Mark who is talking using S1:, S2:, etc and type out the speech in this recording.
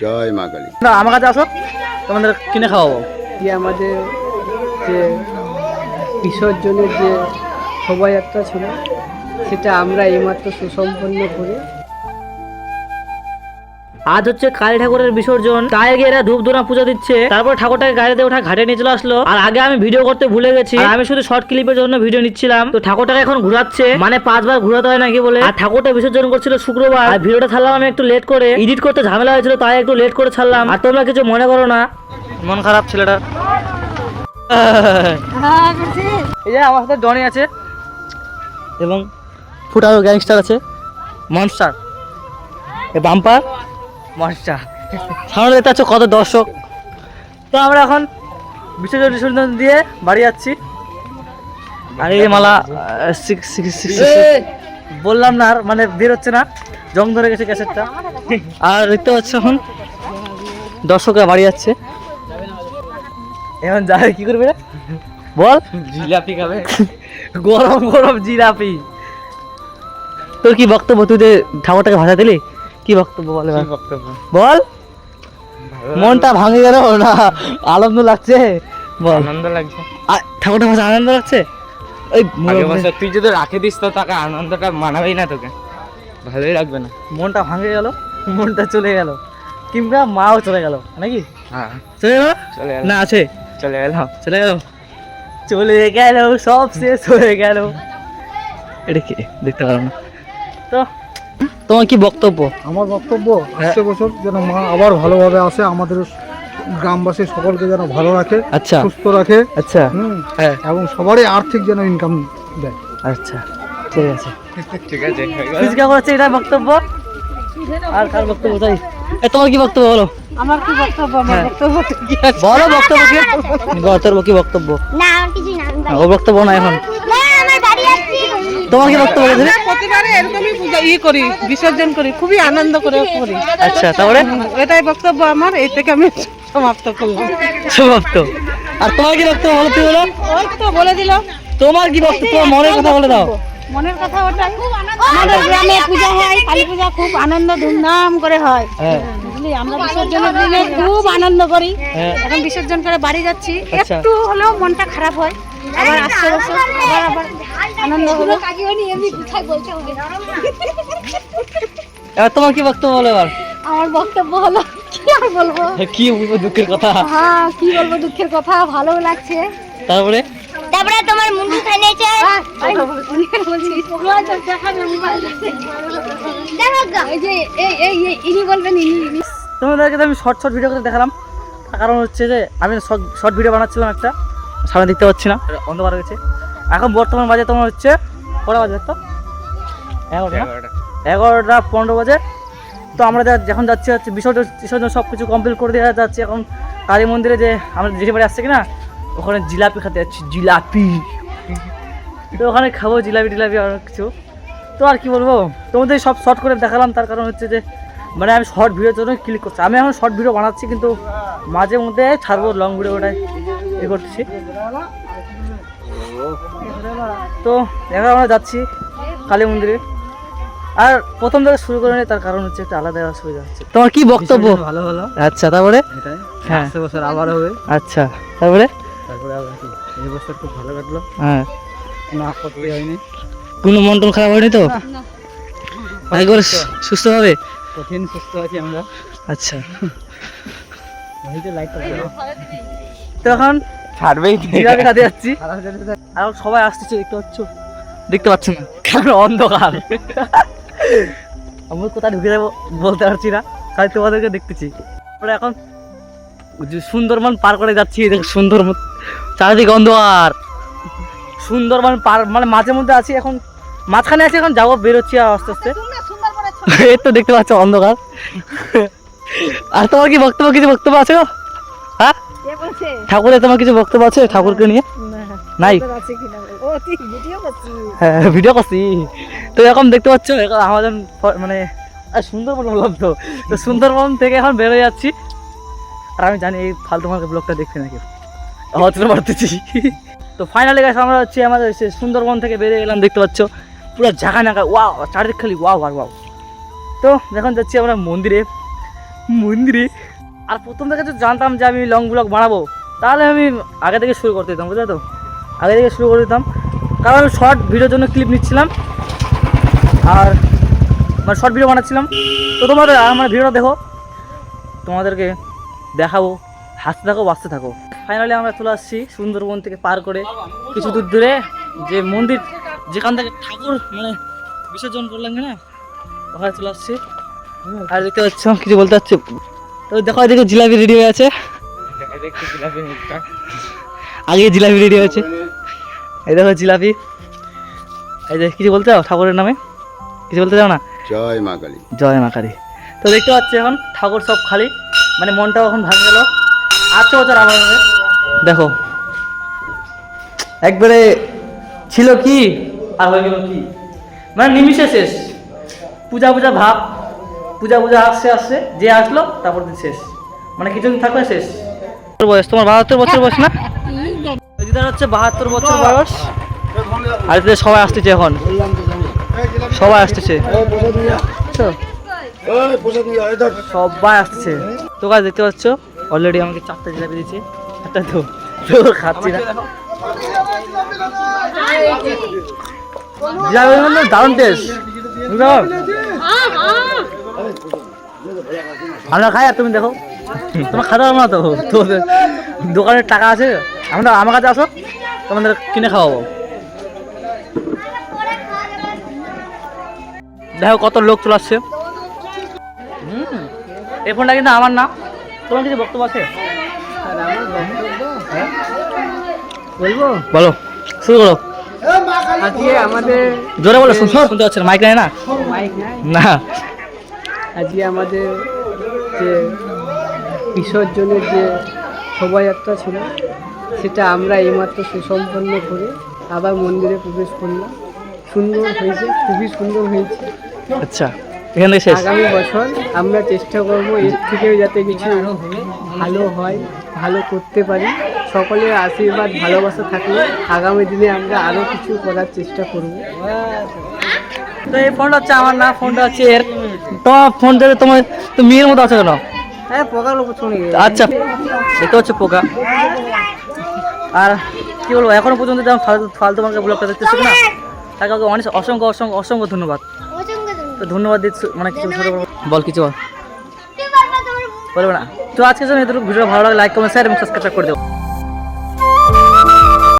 S1: জয় মা কালী।
S2: না আমার কাছে আসো তোমাদের কিনে খাওয়াবো।
S3: যে আমাদের যে বিসর্জনের যে শোভাযাত্রা ছিল সেটা আমরা এইমাত্র সুসম্পন্ন করে
S2: আজ হচ্ছে কালী ঠাকুরের বিসর্জন। তাই গিয়ে এরা ধূপ ধুনা পুজো দিচ্ছে। তারপর ঠাকুরটাকে গাড়িতে ওঠা ঘাটে নিয়ে চলে আসলো। আর আগে আমি ভিডিও করতে ভুলে গেছি। আমি শুধু শর্ট ক্লিপের জন্য ভিডিও নিচ্ছিলাম। তো ঠাকুরটাকে এখন ঘুরাচ্ছে। মানে পাঁচবার ঘুরাতে হয় নাকি বলে। আর ঠাকুরটা বিসর্জন করছিল শুক্রবার। আর ভিডিওটা ছাড়লাম আমি একটু লেট করে। এডিট করতে ঝামেলা হয়েছিল তাই একটু লেট করে ছাড়লাম। আর তোমরা কিছু মনে করো না। মন খারাপ ছেলেটা। এই যে আমার সাথে জনি আছে। এবং ফুটারো গ্যাংস্টার আছে। মনস্টার এ বাম্পার। মনস্টার সামনে দেখতে পাচ্ছ কত দর্শক। তো আমরা এখন বিসর্জন বিসর্জন দিয়ে বাড়ি যাচ্ছি। আর এই মালা বললাম না আর মানে বের হচ্ছে না। জং ধরে গেছে ক্যাসেটটা। আর দেখতে পাচ্ছ এখন দর্শকরা বাড়ি যাচ্ছে। এখন যাবে কি করবে? রে? বল।
S3: জিলাপি খাবে।
S2: গরম গরম জিলাপি। তোর কি বক্তব্য? তুই যে ঠাকুরটাকে ভাষা দিলি? কি বক্তব্য বল এবার?
S3: বক্তব্য?
S2: বল। মনটা ভাঙে গেল না আনন্দ লাগছে? বল।
S3: আনন্দ লাগছে।
S2: ঠাকুরটা ভাষা আনন্দ লাগছে? ওই
S3: তুই যদি রাখে দিস তো তাকে আনন্দটা মানাবেই না তোকে। ভালোই লাগবে না।
S2: মনটা ভাঙে গেল মনটা চলে গেল। কিংবা মাও চলে গেল নাকি?
S3: হ্যাঁ।
S2: চলে গেল?
S3: চলে গেল।
S2: না আছে।
S3: চলে গেলাম
S2: চলে গেল। চলে গেল সব শেষ হয়ে গেল। এটা কি? দেখতে পারো না। তো তোমার কি বক্তব্য?
S4: আমার বক্তব্য
S2: হ্যাঁ।
S4: আসছে বছর যেন মা আবার ভালোভাবে আসে আমাদের গ্রামবাসী সকলকে যেন ভালো রাখে
S2: আচ্ছা।
S4: সুস্থ রাখে
S2: আচ্ছা।
S4: হুম
S2: হ্যাঁ।
S4: এবং সবারই আর্থিক যেন ইনকাম দেয়।
S2: আচ্ছা ঠিক আছে।
S3: ঠিক আছে।
S2: ফিজিকা করছে এটা বক্তব্য? আর কার বক্তব্য তাই? এ তোমার কি বক্তব্য বলো?
S3: আমার কি বক্তব্য? আমার
S2: হ্যাঁ।
S3: বক্তব্য কি
S2: বলো বক্তব্য কি? বল, তোর কি বক্তব্য?
S5: না আমার কিছুই না
S2: ও বক্তব্য না এখন।
S5: না আমার বাড়ি যাচ্ছি
S2: তোমার কি বক্তব্য বলেছিলে
S6: প্রতিবারে এরকমই পূজা ই করি বিসর্জন করি খুবই আনন্দ করে করি।
S2: আচ্ছা তারপরে
S6: এটাই বক্তব্য আমার এই থেকে আমি সমাপ্ত করলাম।
S2: সমাপ্ত। আর তোমার কি বক্তব্য বলো তুমি বলো?
S6: ওই তো বলে দিলাম
S2: তোমার কি বক্তব্য? তোমার মনের কথা বলে দাও।
S6: মনের কথা ওটাই। আমাদের গ্রামে পূজা হয় কালী পূজা খুব আনন্দ ধুমধাম করে হয়।
S2: হ্যাঁ।
S6: বুঝলি? আমরা বিসর্জনের দিনে খুব আনন্দ করি।
S2: হ্যাঁ।
S6: এখন বিসর্জন করে বাড়ি যাচ্ছি।
S2: আচ্ছা।
S6: একটু হলেও মনটা খারাপ হয়। আবার আসছে বছর আবার আবার আনন্দ হলো।
S2: এবার তোমার কি বক্তব্য বলো এবার?
S5: আমার বক্তব্য হলো কি আর বলব?
S2: কি বলব দুঃখের কথা?
S5: হ্যাঁ কি বলব দুঃখের কথা ভালো লাগছে।
S2: তারপরে?
S5: তারপরে তোমার মুন্ডু খাইছে এই এই এই এই ইনি বলবেন ইনি ইনি।
S2: তোমাদেরকে তো আমি শর্ট শর্ট ভিডিও করে দেখালাম। কারণ হচ্ছে যে আমি শর্ট ভিডিও বানাচ্ছিলাম একটা। সামনে দেখতে পাচ্ছি না। অন্ধকার হয়েছে। এখন বর্তমান বাজে তোমার হচ্ছে কটা বাজে তো এগারোটা এগারোটা। পনেরো বাজে। তো আমরা যা- যখন যাচ্ছি হচ্ছে বিসর্জন বিসর্জন সব কিছু কমপ্লিট করে দেওয়া যাচ্ছে। এখন কালী মন্দিরে যে আমরা যেতে বাড়ি আসছে কিনা ওখানে জিলাপি খেতে যাচ্ছি। জিলাপি। তো ওখানে খাব জিলাপি টিলাপি আর কিছু। তো আর কি বলব? তোমাদের সব শর্ট করে দেখালাম তার কারণ হচ্ছে যে মানে আমি শর্ট ভিডিওর জন্য ক্লিক করছি। আমি এখন শর্ট ভিডিও বানাচ্ছি কিন্তু মাঝে মধ্যে ছাড়বো লং ভিডিও ওটাই এ করতেছি তো এখন আমরা যাচ্ছি কালী মন্দিরে। আর প্রথম থেকে শুরু করে তার কারণ হচ্ছে একটা আলাদা অসুবিধা হচ্ছে। তোমার কি বক্তব্য?
S4: ভালো হলো।
S2: আচ্ছা তারপরে? হ্যাঁ।
S4: বছর আবার হবে।
S2: আচ্ছা তারপরে?
S4: তারপরে আবার কি? এই বছর খুব ভালো কাটলো।
S2: হ্যাঁ।
S4: কোনো আপত্তি হয়নি।
S2: কোনো মন টন খারাপ হয়নি তো? একবার সুস্থ। হবে?
S4: কঠিন সুস্থ আছি আমরা।
S2: আচ্ছা।
S4: এই যে লাইটটা
S2: তো এখন
S3: ছাড়বেই
S2: জিলাপি খাতে যাচ্ছি। আর সবাই আসতেছে দেখতে পাচ্ছ? দেখতে পাচ্ছ না কারণ অন্ধকার। আমি কোথায় ঢুকে যাব বলতে পারছি না তাই তোমাদেরকে দেখতেছি। আমরা এখন সুন্দরবন পার করে যাচ্ছি দেখ সুন্দরবন। চারিদিকে অন্ধকার। সুন্দরবন পার মানে মাঝে মধ্যে আছি এখন মাঝখানে আছি এখন যাব বেরোচ্ছি আর আস্তে আস্তে। এই তো দেখতে পাচ্ছ অন্ধকার। আর তোমার কি বক্তব্য কিছু বক্তব্য আছে গো? হ্যাঁ? ঠাকুরের তোমার কিছু বক্তব্য আছে ঠাকুরকে নিয়ে? নাই। হ্যাঁ ভিডিও করছি। তো এখন দেখতে পাচ্ছ আমাদের মানে সুন্দরবন বললাম তো। তো সুন্দরবন থেকে এখন বেরোয় যাচ্ছি। আর আমি জানি এই ফালতু আমাকে ব্লগটা দেখতে নাকি। হতে পারতেছি তো ফাইনালি গেছে আমরা হচ্ছে আমাদের সুন্দরবন থেকে বেরিয়ে গেলাম দেখতে পাচ্ছ। পুরো ঝাঁকা নাকা ওয়াও চারিদিক খালি ওয়াও আর ওয়াও তো এখন যাচ্ছি আমরা মন্দিরে। মন্দিরে? আর প্রথম থেকে যদি জানতাম যে আমি লং ব্লগ বানাবো, তাহলে আমি আগে থেকে শুরু করতে দিতাম, বুঝলে তো? আগে থেকে শুরু করে দিতাম। কারণ আমি শর্ট ভিডিওর জন্য ক্লিপ নিচ্ছিলাম। আর মানে শর্ট ভিডিও বানাচ্ছিলাম। তো তোমার আমার ভিডিওটা দেখো। তোমাদেরকে দেখাবো। হাসতে থাকো, বাঁচতে থাকো। ফাইনালি আমরা চলে আসছি সুন্দরবন থেকে পার করে কিছু দূর দূরে। যে মন্দির, যেখান থেকে ঠাকুর মানে বিসর্জন করলাম না ওখানে চলে আসছি। আর দেখতে পাচ্ছ, কিছু বলতে পারছি তো দেখো এদিকে জিলাপি রেডি হয়ে আছে। আগে জিলাপি রেডি হয়েছে। এই দেখো জিলাপি। এই যে কিছু বলতে চাও ঠাকুরের নামে? কিছু বলতে চাও না?
S1: জয় মা কালী।
S2: জয় মা কালী। তো দেখতে পাচ্ছি এখন ঠাকুর সব খালি। মানে মনটাও এখন ভাঙ গেল। আটশো বছর আমার হবে দেখো। একবারে ছিল কি আর হয়ে গেল কি? মানে নিমিষে শেষ। পূজা পূজা ভাব। পূজা পূজা আসছে আসছে যে আসলো তারপর দিন শেষ। মানে কিছুদিন থাকবে শেষ। তোর বয়স তোমার বাহাত্তর বছর বয়স না? দিদার হচ্ছে বাহাত্তর বছর বয়স। আর সবাই আসতেছে এখন। সবাই আসতেছে। বুঝছ? সবাই আসছে তো কাজ দেখতে পাচ্ছ? অলরেডি আমাকে চারটা জিলাপি দিয়েছে। একটা তো তো খাচ্ছি না। জিলাপি দারুণ টেস্ট আমরা খাই আর তুমি দেখো। তোমার খাওয়া দাওয়া না তো। তোদের দোকানের টাকা আছে। আমরা আমার কাছে আসো তোমাদের কিনে খাওয়াবো। দেখো কত লোক চলে আসছে। হুম এই ফোনটা কিন্তু আমার না। তোমার কিছু বক্তব্য আছে? হ্যাঁ? বলব? বলো শুরু করো।
S7: আজকে আমাদের
S2: জোরে বলো শুন- শুনতে পাচ্ছেন মাইক নাই না?
S7: মাইক নাই।
S2: না।
S7: আজকে আমাদের যে বিসর্জনের যে শোভাযাত্রা ছিল সেটা আমরা এইমাত্র সুসম্পন্ন করে আবার মন্দিরে প্রবেশ করলাম। সুন্দর হয়েছে খুবই সুন্দর হয়েছে।
S2: আচ্ছা এখান শেষ।
S7: আগামী বছর আমরা চেষ্টা করব এর থেকেও যাতে কিছু ভালো হয় ভালো করতে পারি। সকলের আশীর্বাদ ভালোবাসা থাকলে আগামী দিনে আমরা আরও কিছু করার চেষ্টা করব।
S2: তো এই ফোনটা হচ্ছে আমার না ফোনটা হচ্ছে এর। তোমার ফোন থেকে তোমার তুমি মেয়ের মতো আছো কেন?
S7: হ্যাঁ পোকার লোক শুনি
S2: আচ্ছা। এটা হচ্ছে পোকা। আর কি বলব এখনও পর্যন্ত যেমন ফালতু ফালতু মার্কে ব্লগটা দেখতেছি না তাকে ওকে অনেক অসংখ্য অসংখ্য অসংখ্য ধন্যবাদ। তো ধন্যবাদ দিচ্ছ মানে কিছু ছোটো বল কিছু বল। বলবে না। তো আজকের জন্য এতটুকু। ভিডিও ভালো লাগে লাইক কমেন্ট শেয়ার এবং সাবস্ক্রাইব করে দেবো।